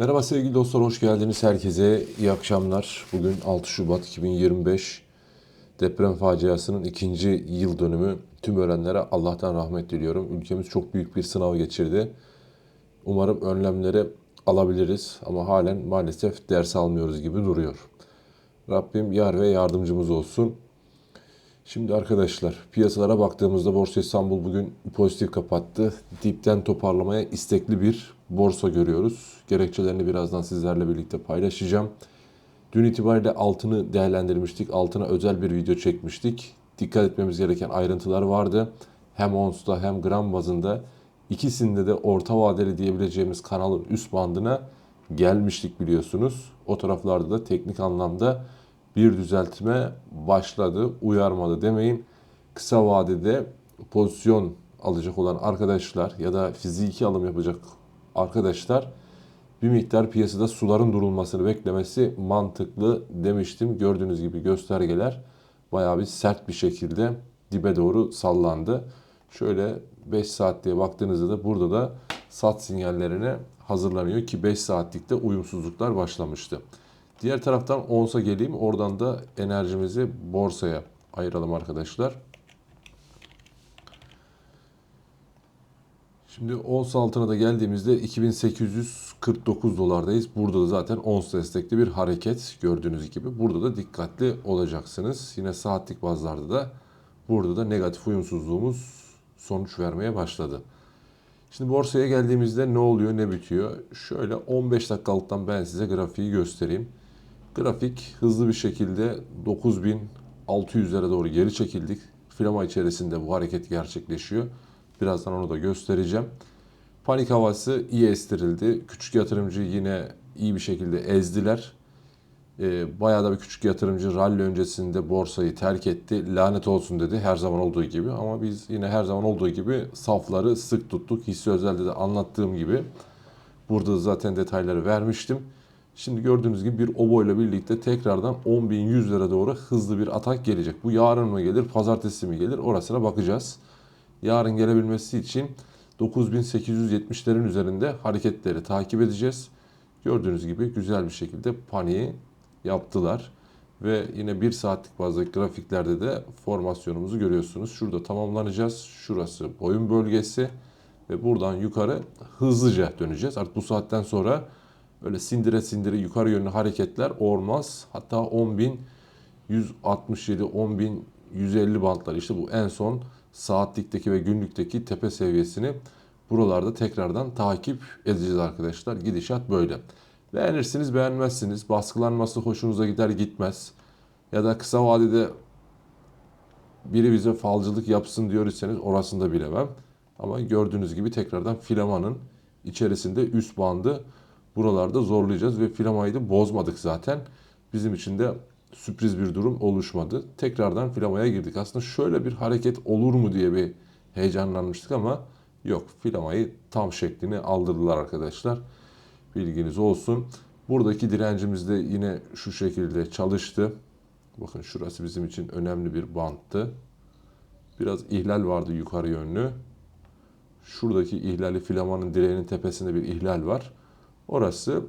Merhaba sevgili dostlar, hoş geldiniz herkese. İyi akşamlar. Bugün 6 Şubat 2025. Deprem faciasının ikinci yıl dönümü. Tüm ölenlere Allah'tan rahmet diliyorum. Ülkemiz çok büyük bir sınav geçirdi. Umarım önlemleri alabiliriz ama halen maalesef ders almıyoruz gibi duruyor. Rabbim yar ve yardımcımız olsun. Şimdi arkadaşlar piyasalara baktığımızda Borsa İstanbul bugün pozitif kapattı. Dipten toparlamaya istekli bir borsa görüyoruz. Gerekçelerini birazdan sizlerle birlikte paylaşacağım. Dün itibariyle altını değerlendirmiştik. Altına özel bir video çekmiştik. Dikkat etmemiz gereken ayrıntılar vardı. Hem onsta hem gram bazında ikisinde de orta vadeli diyebileceğimiz kanalın üst bandına gelmiştik biliyorsunuz. O taraflarda da teknik anlamda bir düzeltme başladı. Uyarmadı demeyin. Kısa vadede pozisyon alacak olan arkadaşlar ya da fiziki alım yapacak arkadaşlar bir miktar piyasada suların durulmasını beklemesi mantıklı demiştim. Gördüğünüz gibi göstergeler bayağı bir sert bir şekilde dibe doğru sallandı. Şöyle 5 saat diye baktığınızda da burada da sat sinyallerine hazırlanıyor ki 5 saatlikte uyumsuzluklar başlamıştı. Diğer taraftan onsa geleyim. Oradan da enerjimizi borsaya ayıralım arkadaşlar. Şimdi ons altına da geldiğimizde 2849 dolardayız. Burada da zaten ons destekli bir hareket gördüğünüz gibi. Burada da dikkatli olacaksınız. Yine saatlik bazlarda da burada da negatif uyumsuzluğumuz sonuç vermeye başladı. Şimdi borsaya geldiğimizde ne oluyor ne bitiyor? Şöyle 15 dakikalıktan ben size grafiği göstereyim. Grafik hızlı bir şekilde 9600'lere doğru geri çekildik. Flama içerisinde bu hareket gerçekleşiyor. Birazdan onu da göstereceğim. Panik havası iyi estirildi. Küçük yatırımcı yine iyi bir şekilde ezdiler. Ee, bayağı da bir küçük yatırımcı rally öncesinde borsayı terk etti. Lanet olsun dedi her zaman olduğu gibi. Ama biz yine her zaman olduğu gibi safları sık tuttuk. Hissi özelde de anlattığım gibi. Burada zaten detayları vermiştim. Şimdi gördüğünüz gibi bir obo ile birlikte tekrardan 10.100 lira doğru hızlı bir atak gelecek. Bu yarın mı gelir, pazartesi mi gelir orasına bakacağız. Yarın gelebilmesi için 9870'lerin üzerinde hareketleri takip edeceğiz. Gördüğünüz gibi güzel bir şekilde paniği yaptılar. Ve yine bir saatlik bazı grafiklerde de formasyonumuzu görüyorsunuz. Şurada tamamlanacağız. Şurası boyun bölgesi. Ve buradan yukarı hızlıca döneceğiz. Artık bu saatten sonra öyle sindire sindire yukarı yönlü hareketler olmaz. Hatta 10.167, 10.150 bantlar işte bu en son saatlikteki ve günlükteki tepe seviyesini buralarda tekrardan takip edeceğiz arkadaşlar. Gidişat böyle. Beğenirsiniz beğenmezsiniz. Baskılanması hoşunuza gider gitmez. Ya da kısa vadede biri bize falcılık yapsın diyor iseniz orasını da bilemem. Ama gördüğünüz gibi tekrardan filamanın içerisinde üst bandı buralarda zorlayacağız ve filamayı da bozmadık zaten. Bizim için de sürpriz bir durum oluşmadı. Tekrardan filamaya girdik. Aslında şöyle bir hareket olur mu diye bir heyecanlanmıştık ama yok. Filamayı tam şeklini aldırdılar arkadaşlar. Bilginiz olsun. Buradaki direncimiz de yine şu şekilde çalıştı. Bakın şurası bizim için önemli bir banttı. Biraz ihlal vardı yukarı yönlü. Şuradaki ihlali filamanın direğinin tepesinde bir ihlal var. Orası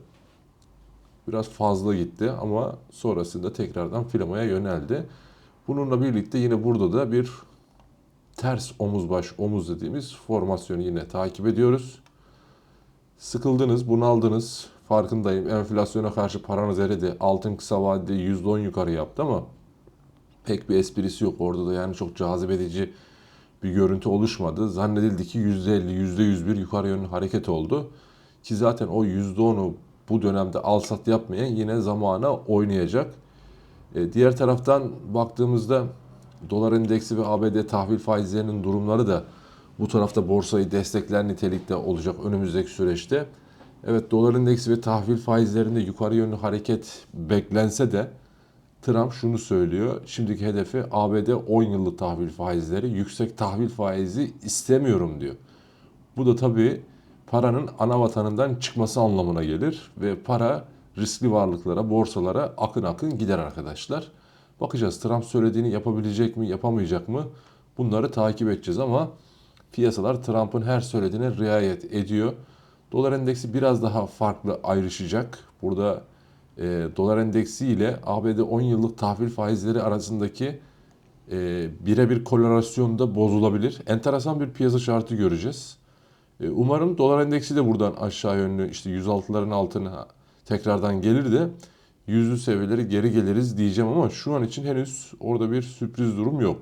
biraz fazla gitti ama sonrasında tekrardan filamaya yöneldi. Bununla birlikte yine burada da bir ters omuz baş omuz dediğimiz formasyonu yine takip ediyoruz. Sıkıldınız, bunaldınız. Farkındayım. Enflasyona karşı paranız eridi. Altın kısa vadede %10 yukarı yaptı ama pek bir esprisi yok. Orada da yani çok cazip edici bir görüntü oluşmadı. Zannedildi ki %50, %101 yukarı yönlü hareket oldu. Ki zaten o %10'u bu dönemde al sat yapmayan yine zamana oynayacak. E, diğer taraftan baktığımızda dolar endeksi ve ABD tahvil faizlerinin durumları da bu tarafta borsayı destekler nitelikte olacak önümüzdeki süreçte. Evet dolar endeksi ve tahvil faizlerinde yukarı yönlü hareket beklense de Trump şunu söylüyor. Şimdiki hedefi ABD 10 yıllık tahvil faizleri, yüksek tahvil faizi istemiyorum diyor. Bu da tabii paranın ana vatanından çıkması anlamına gelir ve para riskli varlıklara, borsalara akın akın gider arkadaşlar. Bakacağız Trump söylediğini yapabilecek mi, yapamayacak mı? Bunları takip edeceğiz ama piyasalar Trump'ın her söylediğine riayet ediyor. Dolar endeksi biraz daha farklı ayrışacak. Burada e, dolar endeksi ile ABD 10 yıllık tahvil faizleri arasındaki e, birebir korelasyon da bozulabilir. Enteresan bir piyasa şartı göreceğiz. E, umarım dolar endeksi de buradan aşağı yönlü işte 106'ların altına tekrardan gelir de yüzlü seviyeleri geri geliriz diyeceğim ama şu an için henüz orada bir sürpriz durum yok.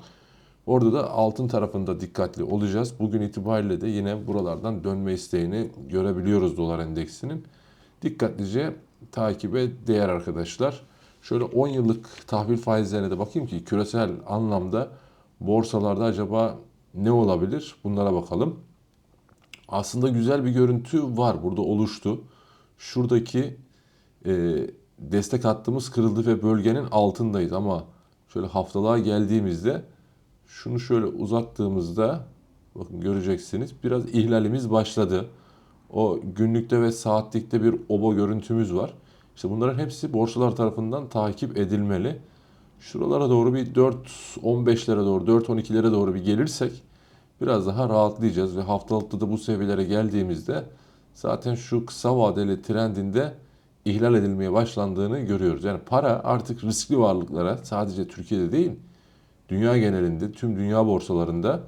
Orada da altın tarafında dikkatli olacağız. Bugün itibariyle de yine buralardan dönme isteğini görebiliyoruz dolar endeksinin. Dikkatlice takibe değer arkadaşlar. Şöyle 10 yıllık tahvil faizlerine de bakayım ki küresel anlamda borsalarda acaba ne olabilir? Bunlara bakalım. Aslında güzel bir görüntü var burada oluştu. Şuradaki e, destek hattımız kırıldı ve bölgenin altındayız ama şöyle haftalığa geldiğimizde şunu şöyle uzattığımızda bakın göreceksiniz biraz ihlalimiz başladı. O günlükte ve saatlikte bir oba görüntümüz var. İşte bunların hepsi borsalar tarafından takip edilmeli. Şuralara doğru bir 4.15'lere doğru 4.12'lere doğru bir gelirsek biraz daha rahatlayacağız ve haftalıkta da bu seviyelere geldiğimizde zaten şu kısa vadeli trendinde ihlal edilmeye başlandığını görüyoruz. Yani para artık riskli varlıklara sadece Türkiye'de değil dünya genelinde tüm dünya borsalarında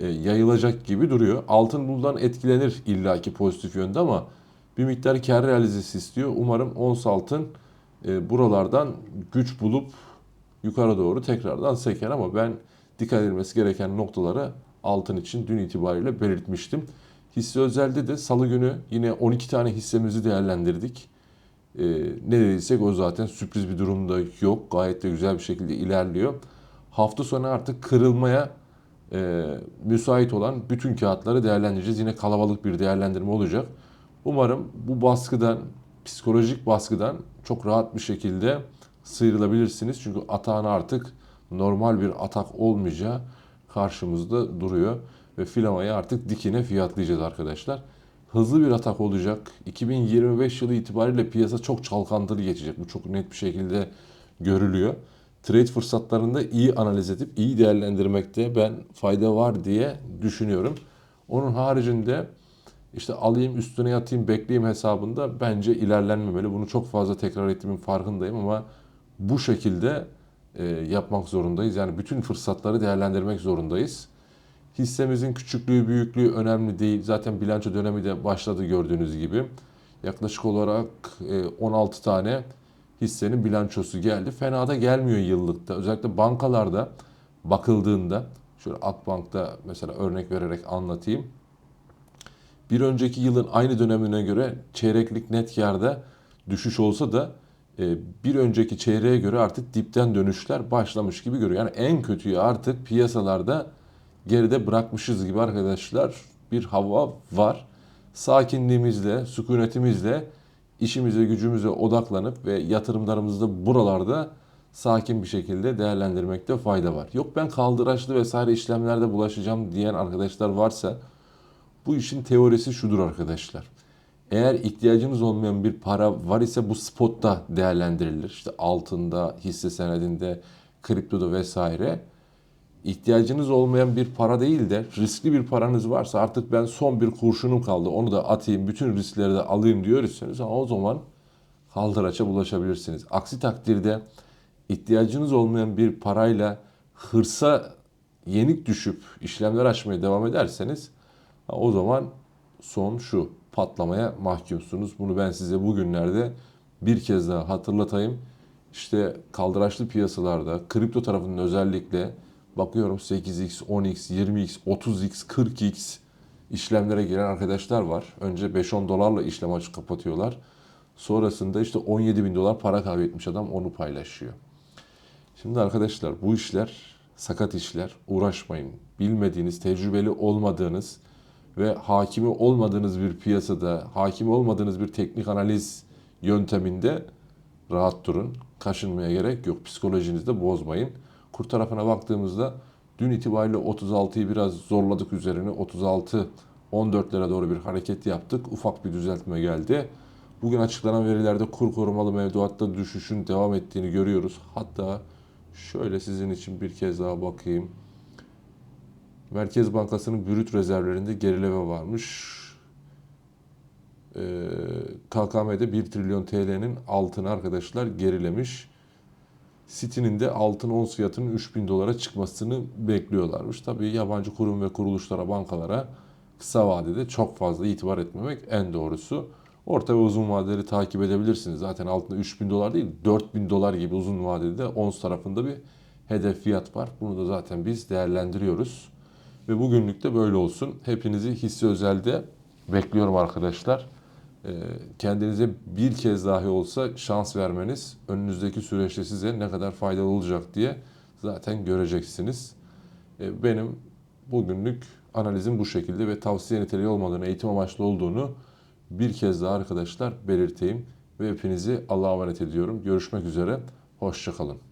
e, yayılacak gibi duruyor. Altın bundan etkilenir illaki pozitif yönde ama bir miktar kar realizesi istiyor. Umarım ons altın e, buralardan güç bulup yukarı doğru tekrardan seker ama ben dikkat edilmesi gereken noktaları altın için dün itibariyle belirtmiştim. Hisse özelde de salı günü yine 12 tane hissemizi değerlendirdik. Ee, ne dediysek o zaten sürpriz bir durumda yok. Gayet de güzel bir şekilde ilerliyor. Hafta sonu artık kırılmaya e, müsait olan bütün kağıtları değerlendireceğiz. Yine kalabalık bir değerlendirme olacak. Umarım bu baskıdan, psikolojik baskıdan çok rahat bir şekilde sıyrılabilirsiniz. Çünkü atağın artık normal bir atak olmayacağı karşımızda duruyor. Ve filamayı artık dikine fiyatlayacağız arkadaşlar. Hızlı bir atak olacak. 2025 yılı itibariyle piyasa çok çalkantılı geçecek. Bu çok net bir şekilde görülüyor. Trade fırsatlarında iyi analiz edip iyi değerlendirmekte ben fayda var diye düşünüyorum. Onun haricinde işte alayım üstüne yatayım bekleyeyim hesabında bence ilerlenmemeli. Bunu çok fazla tekrar ettiğimin farkındayım ama bu şekilde yapmak zorundayız. Yani bütün fırsatları değerlendirmek zorundayız. Hissemizin küçüklüğü, büyüklüğü önemli değil. Zaten bilanço dönemi de başladı gördüğünüz gibi. Yaklaşık olarak e, 16 tane hissenin bilançosu geldi. Fena da gelmiyor yıllıkta. Özellikle bankalarda bakıldığında, şöyle Akbank'ta mesela örnek vererek anlatayım. Bir önceki yılın aynı dönemine göre çeyreklik net karda düşüş olsa da e, bir önceki çeyreğe göre artık dipten dönüşler başlamış gibi görüyor. Yani en kötüyü artık piyasalarda geride bırakmışız gibi arkadaşlar bir hava var. Sakinliğimizle, sükunetimizle işimize, gücümüze odaklanıp ve yatırımlarımızı da buralarda sakin bir şekilde değerlendirmekte fayda var. Yok ben kaldıraçlı vesaire işlemlerde bulaşacağım diyen arkadaşlar varsa bu işin teorisi şudur arkadaşlar. Eğer ihtiyacınız olmayan bir para var ise bu spotta değerlendirilir. İşte altında, hisse senedinde, kriptoda vesaire. İhtiyacınız olmayan bir para değil de riskli bir paranız varsa artık ben son bir kurşunum kaldı onu da atayım bütün riskleri de alayım diyorsanız o zaman kaldıraça bulaşabilirsiniz. Aksi takdirde ihtiyacınız olmayan bir parayla hırsa yenik düşüp işlemler açmaya devam ederseniz o zaman son şu patlamaya mahkumsunuz. Bunu ben size bugünlerde bir kez daha hatırlatayım. İşte kaldıraçlı piyasalarda kripto tarafının özellikle bakıyorum 8x, 10x, 20x, 30x, 40x işlemlere giren arkadaşlar var. Önce 5-10 dolarla işlem açıp kapatıyorlar. Sonrasında işte 17 bin dolar para kaybetmiş adam onu paylaşıyor. Şimdi arkadaşlar bu işler sakat işler. Uğraşmayın. Bilmediğiniz, tecrübeli olmadığınız ve hakimi olmadığınız bir piyasada, hakimi olmadığınız bir teknik analiz yönteminde rahat durun. Kaşınmaya gerek yok. Psikolojinizi de bozmayın. Kur tarafına baktığımızda dün itibariyle 36'yı biraz zorladık üzerine. 36 14'lere doğru bir hareket yaptık. Ufak bir düzeltme geldi. Bugün açıklanan verilerde kur korumalı mevduatta düşüşün devam ettiğini görüyoruz. Hatta şöyle sizin için bir kez daha bakayım. Merkez Bankası'nın brüt rezervlerinde gerileme varmış. e, KKM'de 1 trilyon TL'nin altını arkadaşlar gerilemiş. City'nin de altın ons fiyatının 3000 dolara çıkmasını bekliyorlarmış. Tabii yabancı kurum ve kuruluşlara, bankalara kısa vadede çok fazla itibar etmemek en doğrusu. Orta ve uzun vadeleri takip edebilirsiniz. Zaten altında 3000 dolar değil 4000 dolar gibi uzun vadede de ons tarafında bir hedef fiyat var. Bunu da zaten biz değerlendiriyoruz. Ve bugünlük de böyle olsun. Hepinizi hisse özelde bekliyorum arkadaşlar. Ee, Kendinize bir kez dahi olsa şans vermeniz önünüzdeki süreçte size ne kadar faydalı olacak diye zaten göreceksiniz. Ee, Benim bugünlük analizim bu şekilde ve tavsiye niteliği olmadığını, eğitim amaçlı olduğunu bir kez daha arkadaşlar belirteyim. Ve hepinizi Allah'a emanet ediyorum. Görüşmek üzere. Hoşçakalın.